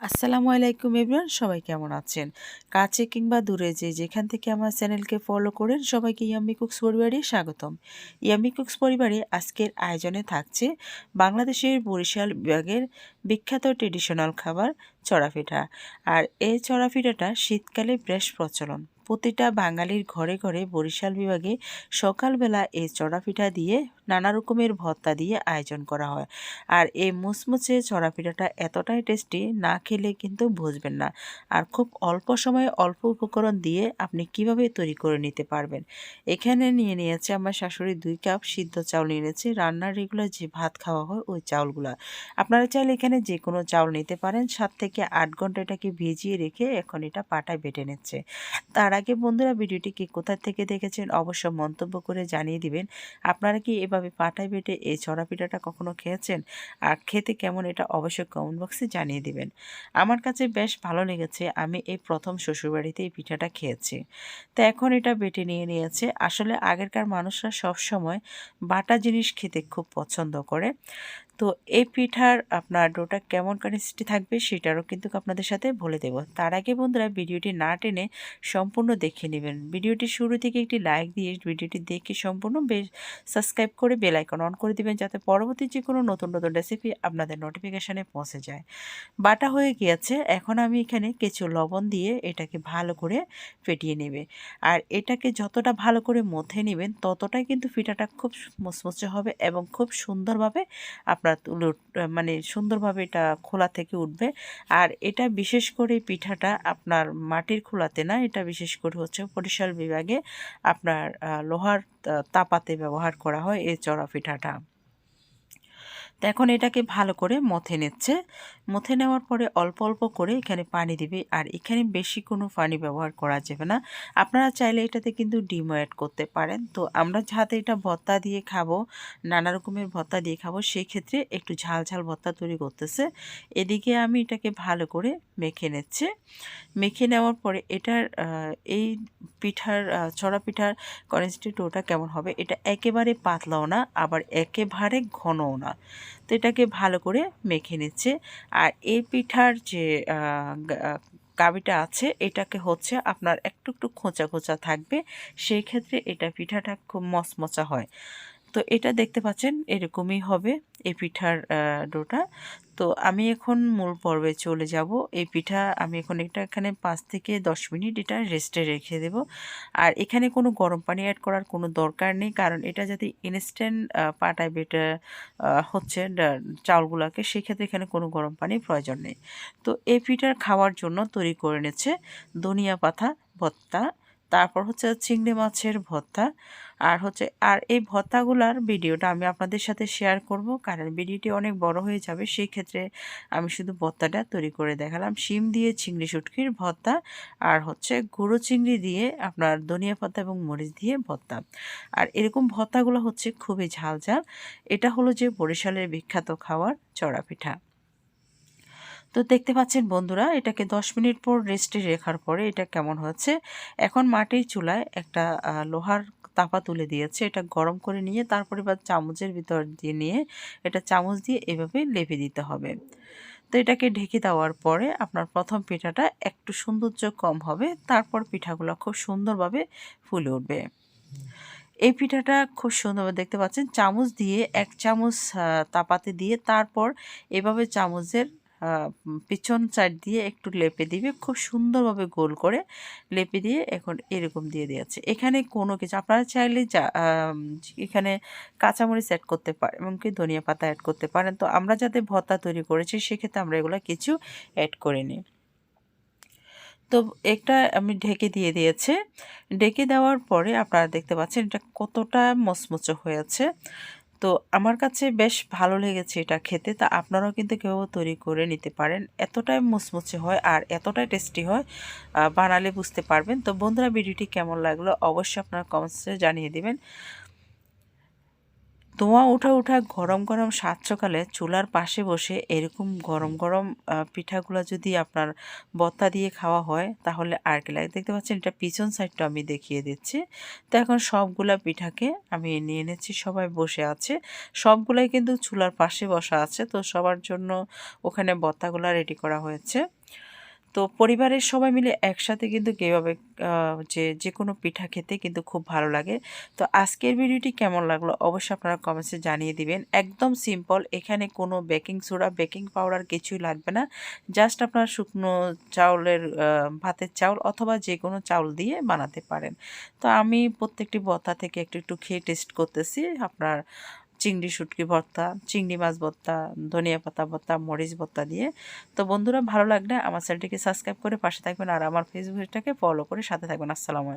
আসসালামু আলাইকুম এভরিওয়ান, সবাই কেমন আছেন? কাছে কিংবা দূরে যে যেখান থেকে আমার চ্যানেলকে ফলো করেন, সবাইকে ইয়াম্মি কুকস পরিবারে স্বাগতম। ইয়াম্মি কুকস পরিবারে আজকের আয়োজনে থাকছে বাংলাদেশের বরিশাল বিভাগের বিখ্যাত ট্রেডিশনাল খাবার চড়াপিঠা আর এই চড়াপিঠাটা শীতকালে বেশ প্রচলন। প্রতিটা বাঙালির ঘরে ঘরে বরিশাল বিভাগে সকালবেলা এই চড়াপিঠা দিয়ে নানা রকমের ভর্তা দিয়ে আয়োজন করা হয়। আর এই মুচমুচে চড়াপিঠাটা এতটাই টেস্টি, না খেলে কিন্তু বুঝবেন না। আর খুব অল্প সময়ে অল্প উপকরণ দিয়ে আপনি কীভাবে তৈরি করে নিতে পারবেন? এখানে নিয়ে নিয়েছে আমার শাশুড়ি দুই কাপ সিদ্ধ চাউল নিয়ে নিয়েছে। রান্নার রেগুলার যে ভাত খাওয়া হয় ওই চাউলগুলো। আপনারা চাইলে এখানে যে কোনো চাউল নিতে পারেন। সাত থেকে আট ঘণ্টা এটাকে ভিজিয়ে রেখে এখন এটা পাটায় বেটে নিচ্ছে। তার আগে বন্ধুরা ভিডিওটি কি কোথা থেকে দেখেছেন অবশ্য মন্তব্য করে জানিয়ে দিবেন। আপনারা কি এভাবে পাটায় বেটে এই ছড়া পিঠাটা কখনো খেয়েছেন? আর খেতে কেমন এটা অবশ্যই কমেন্ট বক্সে জানিয়ে দিবেন। আমার কাছে বেশ ভালো লেগেছে, আমি এই প্রথম শ্বশুরবাড়িতে এই পিঠাটা খেয়েছি। তো এখন এটা বেটে নিয়ে নিয়েছে। আসলে আগেরকার মানুষরা সব সময় বাটা জিনিস খেতে খুব পছন্দ করে। তো এই পিঠার আপনার ডোটা কেমন কনসিস্টি থাকবে সেটারও কিন্তু আপনাদের সাথে বলে দেব। তার আগে বন্ধুরা ভিডিওটি না টেনে সম্পূর্ণ দেখে নেবেন। ভিডিওটি শুরু থেকে একটি লাইক দিয়ে ভিডিওটি দেখে সম্পূর্ণ সাবস্ক্রাইব করে বেল আইকন অন করে দিবেন যাতে পরবর্তী যে কোনো নতুন নতুন রেসিপি আপনাদের নোটিফিকেশানে পৌঁছে যায়। বাটা হয়ে গিয়েছে, এখন আমি এখানে কিছু লবণ দিয়ে এটাকে ভালো করে ফেটিয়ে নেবে। আর এটাকে যতটা ভালো করে মথে নেবেন ততটাই কিন্তু পিঠাটা খুব মুচমুচে হবে এবং খুব সুন্দরভাবে আপনার আপনার মানে সুন্দরভাবে এটা খোলা থেকে উঠবে। আর এটা বিশেষ করে পিঠাটা আপনার মাটির খোলাতে না, এটা বিশেষ করে হচ্ছে বরিশাল বিভাগে আপনার লোহার তাপাতে ব্যবহার করা হয় এই চড়া পিঠাটা। এখন এটাকে ভালো করে মথে নিচ্ছে। মথে নেওয়ার পরে অল্প অল্প করে এখানে পানি দিবে আর এখানে বেশি কোনো পানি ব্যবহার করা যাবে না। আপনারা চাইলে এটাতে কিন্তু ডিমও অ্যাড করতে পারেন। তো আমরা যাতে এটা ভত্তা দিয়ে খাব, নানা রকমের ভত্তা দিয়ে খাব সেই ক্ষেত্রে একটু ঝাল ঝাল ভত্তা তৈরি করতেছে। এদিকে আমি এটাকে ভালো করে মেখে নিচ্ছে। মেখে নেওয়ার পরে এটার এই পিঠার ছড়া পিঠার কনসিস্টেন্ট ওটা কেমন হবে? এটা একেবারে পাতলাও না, আবার একেবারে ঘনও না। তো এটাকে ভালো করে মেখে নিচ্ছে। আর এই পিঠার যে কাবিটা আছে, এটাকে হচ্ছে আপনার একটু একটু খোঁচা খোঁচা থাকবে। সেই ক্ষেত্রে এটা পিঠাটা খুব মচমচা হয়। তো এটা দেখতে পাচ্ছেন, এরকমই হবে এই পিঠার ডোটা। তো আমি এখন মূল পর্বে চলে যাব। এই পিঠা আমি এখন এটা এখানে পাঁচ থেকে দশ মিনিট এটা রেস্টে রেখে দেব। আর এখানে কোনো গরম পানি অ্যাড করার কোনো দরকার নেই, কারণ এটা যাতে ইনস্ট্যান্ট পাটায় বেটা হচ্ছে চাউলগুলোকে, সেক্ষেত্রে এখানে কোনো গরম পানির প্রয়োজন নেই। তো এই পিঠার খাওয়ার জন্য তৈরি করে নিচ্ছে ধনিয়া পাতা ভত্তা তারপর হচ্ছে চিংড়ি মাছের ভর্তা। আর হচ্ছে, আর এই ভর্তাগুলার ভিডিওটা আমি আপনাদের সাথে শেয়ার করব। কারণ ভিডিওটি অনেক বড় হয়ে যাবে, সেই ক্ষেত্রে আমি শুধু ভর্তাটা তৈরি করে দেখালাম। শিম দিয়ে চিংড়ি শুটকির ভর্তা আর হচ্ছে গুঁড়ো চিংড়ি দিয়ে আপনার ধনিয়া পাতা এবং মরিচ দিয়ে ভর্তা। আর এরকম ভর্তাগুলো হচ্ছে খুবই ঝাল ঝাল এটা হলো যে বরিশালের বিখ্যাত খাবার চড়া পিঠা তো দেখতে পাচ্ছেন বন্ধুরা, এটাকে 10 মিনিট পর রেস্টে রেখার পরে এটা কেমন হচ্ছে এখন মাটির চুলায় একটা লোহার তাপা তুলে দিয়েছে। এটা গরম করে নিয়ে তারপরে বা চামচের ভিতর দিয়ে নিয়ে এটা চামচ দিয়ে এভাবে লেপে দিতে হবে। তো এটাকে ঢেকে দেওয়ার পরে আপনার প্রথম পিঠাটা একটু সৌন্দর্য কম হবে, তারপর পিঠাগুলো খুব সুন্দরভাবে ফুলে উঠবে। এই পিঠাটা খুব সুন্দরভাবে দেখতে পাচ্ছেন, চামচ দিয়ে এক চামচ তাপাতে দিয়ে তারপর এভাবে চামচের পিছন সাইড দিয়ে একটু লেপে দিবে, খুব সুন্দরভাবে গোল করে লেপে দিয়ে এখন এরকম দিয়ে দিয়েছে। এখানে কোনো কিছু, আপনারা চাইলে যা এখানে কাঁচামরিচ অ্যাড করতে পারেন এমনকি ধনিয়া পাতা অ্যাড করতে পারেন। তো আমরা যাতে ভর্তা তৈরি করেছি, সেক্ষেত্রে আমরা এগুলো কিছু অ্যাড করিনি তো একটা আমি ঢেকে দিয়ে দিয়েছে। ঢেকে দেওয়ার পরে আপনারা দেখতে পাচ্ছেন এটা কতটা মচমচে হয়েছে। তো আমার কাছে বেশ ভালো লেগেছে এটা খেতে। তা আপনারাও কিন্তু কেউ তৈরি করে নিতে পারেন। এতটাই মুচমুচে হয় আর এতটাই টেস্টি হয় বানালে বুঝতে পারবেন। তো বন্ধুরা, ভিডিওটি কেমন লাগল? অবশ্যই আপনারা কমেন্টসে জানিয়ে দিবেন। ধোঁয়া উঠা উঠা গরম গরম সাত সকালে চুলার পাশে বসে এরকম গরম গরম পিঠাগুলো যদি আপনার বত্তা দিয়ে খাওয়া হয়, তাহলে আর কি লাগে? দেখতে পাচ্ছেন এটা পিছন সাইডটা আমি দেখিয়ে দিচ্ছি। তো এখন সবগুলা পিঠাকে আমি নিয়ে নিচ্ছি, সবাই বসে আছে। সবগুলাই কিন্তু চুলার পাশে বসা আছে, তো সবার জন্য ওখানে বত্তাগুলা রেডি করা হয়েছে। তো পরিবারের সবাই মিলে একসাথে কিন্তু কীভাবে যে যে কোনো পিঠা খেতে কিন্তু খুব ভালো লাগে। তো আজকের ভিডিওটি কেমন লাগল অবশ্যই আপনারা কমেন্টসে জানিয়ে দিবেন। একদম সিম্পল এখানে কোনো বেকিং সোডা বেকিং পাউডার কিছুই লাগবে না। জাস্ট আপনার শুকনো চাউলের ভাতের চাউল অথবা যে কোনো চাউল দিয়ে বানাতে পারেন। তো আমি প্রত্যেকটি বত্তা থেকে একটু একটু খেয়ে টেস্ট করতেছি। আপনার চিংড়ি শুটকি ভর্তা, চিংড়ি মাছ ভর্তা, ধনিয়া পাতা ভর্তা, মরিচ ভর্তা দিয়ে। তো বন্ধুরা, ভালো লাগলে আমার চ্যানেলটিকে সাবস্ক্রাইব করে পাশে থাকবেন আর আমার ফেসবুকটাকে ফলো করে সাথে থাকবেন। আসসালামু